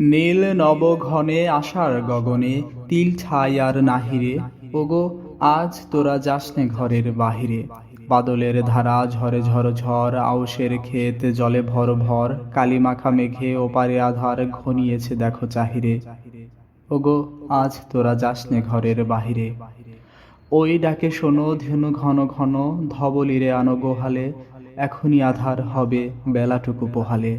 নীল নব ঘনে আশার গগনে, তিল ছাই আর নাহিরে, ওগো, আজ তোরা যাসনে ঘরের বাহিরে। বাদলের ধারা ঝরে ঝর ঝড় আউশের ক্ষেত জলে ভর ভর, কালিমাখা মেঘে ওপারে আধার ঘনিয়েছে দেখো চাহিরে। ওগো, আজ তোরা যাসনে ঘরের বাহিরে। ওই ডাকে শোনো ধেনু ঘন ঘন, ধবলিরে আনো গোহালে এখনই আধার হবে বেলাটুকু পোহালে।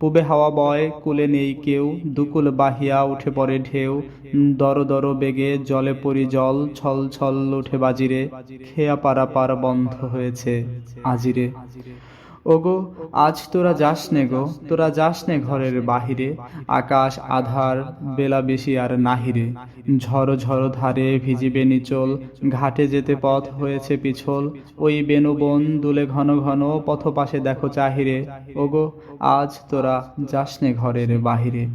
পুবে হাওয়া বয়, কুলে নেই কেউ, দুকুল বাহিয়া উঠে পড়ে ঢেউ, দর দর বেগে জলে পরি জল, ছল ছল উঠে বাজিরে, খেয়া পারা পার বন্ধ হয়েছে আজিরে। ওগো, আজ তোরা যাস নে গো, তোরা যাস নে ঘরের বাহিরে, আকাশ, আধার, বেলা বেশি আর নাহিরে। ঝরো ঝরো ধারে ভিজিবে নিচল, ঘাটে যেতে পথ হয়েছে পিছল। ওই বেনু বেনুবন দুলে ঘন ঘন পথ পাশে দেখো চাহিরে। ওগো, আজ তোরা যাস নে ঘরের বাহিরে।